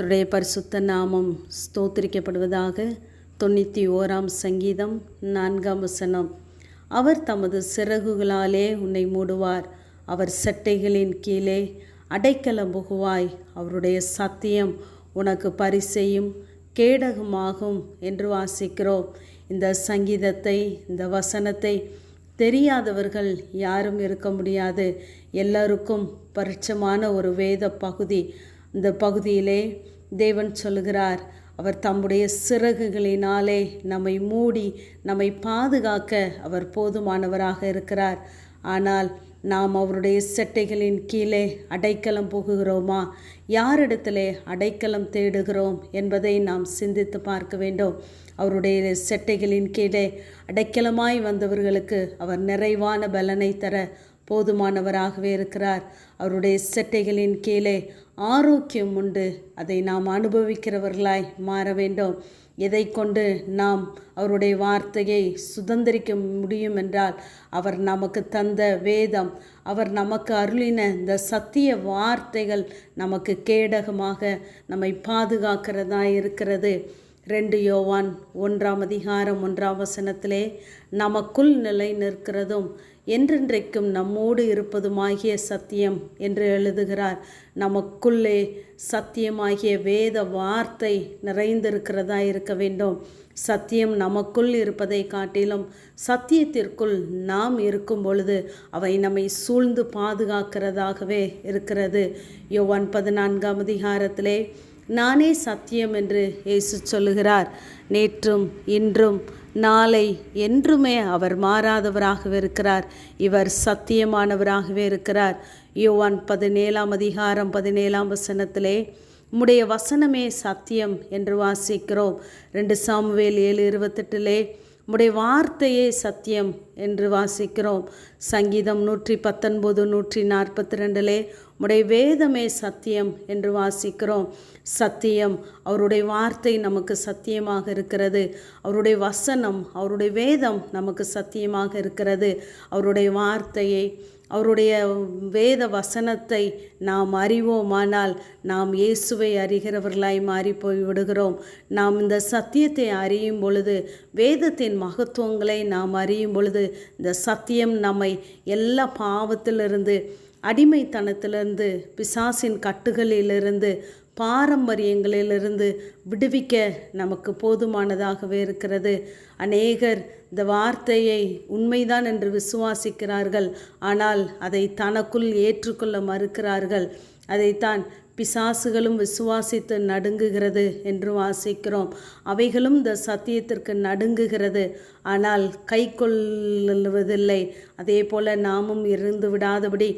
கர்த்தருடைய பரிசுத்த நாமம் ஸ்தோத்திரிக்கப்படுவதாக தொண்ணூற்றி ஓராம் சங்கீதம் நான்காம் வசனம். அவர் தமது சிறகுகளாலே உன்னை மூடுவார். அவர் சட்டைகளின் கீழே அடைக்கலம் புகுவாய். அவருடைய சத்தியம் உனக்கு பரிசெய்யும் கேடகமாகும் என்று வாசிக்கிறோம். இந்த சங்கீதத்தை இந்த வசனத்தை தெரியாதவர்கள் யாரும் இருக்க முடியாது. எல்லாருக்கும் பரிச்சமான ஒரு வேத பகுதி. இந்த பகுதியிலே தேவன் சொல்கிறார் அவர் தம்முடைய சிறகுகளினாலே நம்மை மூடி நம்மை பாதுகாக்க அவர் போதுமானவராக இருக்கிறார். ஆனால் நாம் அவருடைய செட்டைகளின் கீழே அடைக்கலம் புகுகிறோமா? யாரிடத்திலே அடைக்கலம் தேடுகிறோம் என்பதை நாம் சிந்தித்து பார்க்க வேண்டும். அவருடைய செட்டைகளின் கீழே அடைக்கலமாய் வந்தவர்களுக்கு அவர் நிறைவான பலனை தர போதுமானவராகவே இருக்கிறார். அவருடைய செட்டைகளின் கீழே ஆரோக்கியம் உண்டு. அதை நாம் அனுபவிக்கிறவர்களாய் மாற வேண்டும். எதை கொண்டு நாம் அவருடைய வார்த்தையை சுதந்திரிக்க முடியும் என்றால் அவர் நமக்கு தந்த வேதம் அவர் நமக்கு அருளின இந்த சத்திய வார்த்தைகள் நமக்கு கேடகமாக நம்மை பாதுகாக்கிறதா இருக்கிறது. ரெண்டு யோவான் ஒன்றாம் அதிகாரம் ஒன்றாம் வசனத்திலே நமக்குள் நிலை நிற்கிறதும் என்றென்றைக்கும் நம்மோடு இருப்பதுமாகிய சத்தியம் என்று எழுதுகிறார். நமக்குள்ளே சத்தியமாகிய வேத வார்த்தை நிறைந்திருக்கிறதா இருக்க வேண்டும். சத்தியம் நமக்குள் இருப்பதை காட்டிலும் சத்தியத்திற்குள் நாம் இருக்கும் பொழுது அவை நம்மை சூழ்ந்து பாதுகாக்கிறதாகவே இருக்கிறது. யோவான் பதினான்காம் அதிகாரத்திலே நானே சத்தியம் என்று இயேசு சொல்லுகிறார். நேற்றும் இன்றும் நாளை என்றுமே அவர் மாறாதவராகவே இருக்கிறார். இவர் சத்தியமானவராகவே இருக்கிறார். யோவான் பதினேழாம் அதிகாரம் பதினேழாம் வசனத்திலே உம்முடைய வசனமே சத்தியம் என்று வாசிக்கிறோம். ரெண்டு சாமுவேல் ஏழு இருபத்தெட்டிலே உம்முடைய வார்த்தையே சத்தியம் என்று வாசிக்கிறோம். சங்கீதம் நூற்றி பத்தொன்பது நூற்றி நாற்பத்தி ரெண்டிலே உடைய வேதமே சத்தியம் என்று வாசிக்கிறோம். சத்தியம் அவருடைய வார்த்தை நமக்கு சத்தியமாக இருக்கிறது. அவருடைய வசனம் அவருடைய வேதம் நமக்கு சத்தியமாக இருக்கிறது. அவருடைய வார்த்தையை அவருடைய வேத வசனத்தை நாம் அறிவோமானால் நாம் இயேசுவை அறிகிறவர்களாய் மாறி போய் விடுகிறோம் நாம் இந்த சத்தியத்தை அறியும் பொழுது வேதத்தின் மகத்துவங்களை நாம் அறியும் பொழுது இந்த சத்தியம் நம்மை எல்லா பாவத்திலிருந்து அடிமைத்தனத்திலிருந்து பிசாசின் கட்டுகளிலிருந்து பாரம்பரியங்களிலிருந்து விடுவிக்க நமக்கு போதுமானதாகவே இருக்கிறது. அநேகர் இந்த வார்த்தையை உண்மைதான் என்று விசுவாசிக்கிறார்கள். ஆனால் அதை தனக்குள் ஏற்றுக்கொள்ள மறுக்கிறார்கள். அதைத்தான் பிசாசுகளும் விசுவாசித்து நடுங்குகிறது என்று வாசிக்கிறோம். அவைகளும் இந்த சத்தியத்திற்கு நடுங்குகிறது. ஆனால் கை கொள்ளுவதில்லை. அதே போல நாமும் இருந்து விடாதபடி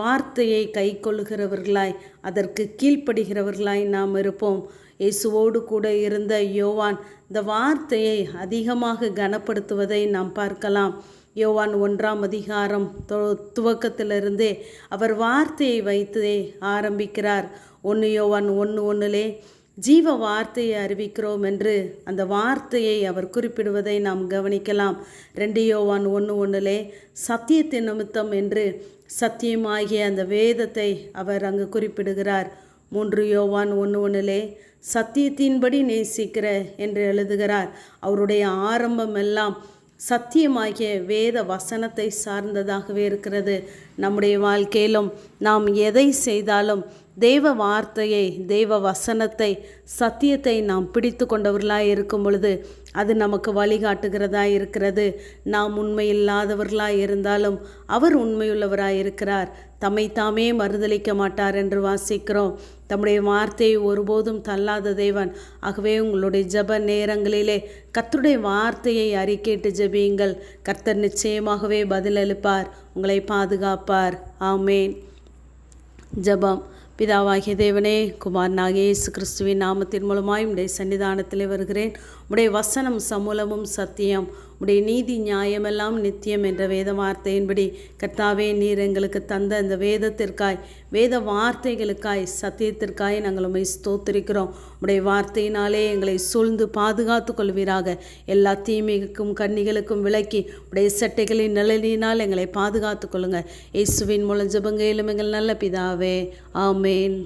வார்த்தையை கை கொள்ளுகிறவர்களாய் அதற்கு கீழ்ப்படுகிறவர்களாய் நாம் இருப்போம். இயேசுவோடு கூட இருந்த யோவான் இந்த வார்த்தையை அதிகமாக கனப்படுத்துவதை நாம் பார்க்கலாம். யோவான் ஒன்றாம் அதிகாரம் துவக்கத்திலிருந்தே அவர் வார்த்தையை வைத்தே ஆரம்பிக்கிறார். ஒன்று யோவான் ஒன்று ஒன்றுலே ஜீவ வார்த்தையை அறிவிக்கிறோம் என்று அந்த வார்த்தையை அவர் குறிப்பிடுவதை நாம் கவனிக்கலாம். ரெண்டு யோவான் ஒன்று ஒன்றுலே சத்தியத்தின் நிமித்தம் என்று சத்தியமாகிய அந்த வேதத்தை அவர் அங்கு குறிப்பிடுகிறார். மூன்று யோவான் ஒன்று ஒன்றிலே சத்தியத்தின்படி நேசிக்கிற என்று எழுதுகிறார். அவருடைய ஆரம்பம் எல்லாம் சத்தியமாகிய வேத வசனத்தை சார்ந்ததாகவே இருக்கிறது. நம்முடைய வாழ்க்கையிலும் நாம் எதை செய்தாலும் தெய்வ வார்த்தையை தெய்வ வசனத்தை சத்தியத்தை நாம் பிடித்து கொண்டவர்களாக இருக்கும் பொழுது அது நமக்கு வழிகாட்டுகிறதா இருக்கிறது. நாம் உண்மையில்லாதவர்களாக இருந்தாலும் அவர் உண்மையுள்ளவராக இருக்கிறார். தம்மை தாமே மறுதளிக்க மாட்டார் என்று வாசிக்கிறோம். தம்முடைய வார்த்தையை ஒருபோதும் தள்ளாத தேவன். ஆகவே உங்களுடைய ஜப நேரங்களிலே கர்த்தருடைய வார்த்தையை அறிக்கேட்டு ஜபியுங்கள். கர்த்தர் நிச்சயமாகவே பதிலளிப்பார். உங்களை பாதுகாப்பார். ஆமேன். ஜபம். பிதாவாகிய தேவனே குமாரனாகிய இயேசு கிறிஸ்துவின் நாமத்தின் மூலமாய் உடைய சன்னிதானத்தில் வருகிறேன். உடைய வசனம் சமூலமும் சத்தியம். உடைய நீதி நியாயமெல்லாம் நித்தியம் என்ற வேத வார்த்தையின்படி கர்த்தாவே நீர் எங்களுக்கு தந்த இந்த வேதத்திற்காய் வேத வார்த்தைகளுக்காய் சத்தியத்திற்காய் நாங்கள் உண்மை ஸ்தோத்திருக்கிறோம். உடைய வார்த்தையினாலே எங்களை சூழ்ந்து பாதுகாத்து கொள்வீராக. எல்லா தீமைக்கும் கண்ணிகளுக்கும் விளக்கி உடைய சட்டைகளின் நிழலினால் எங்களை பாதுகாத்து கொள்ளுங்கள் இயேசுவின் மூலம் ஜபங்கையிலும் எங்கள் நல்ல பிதாவே. ஆமேன்.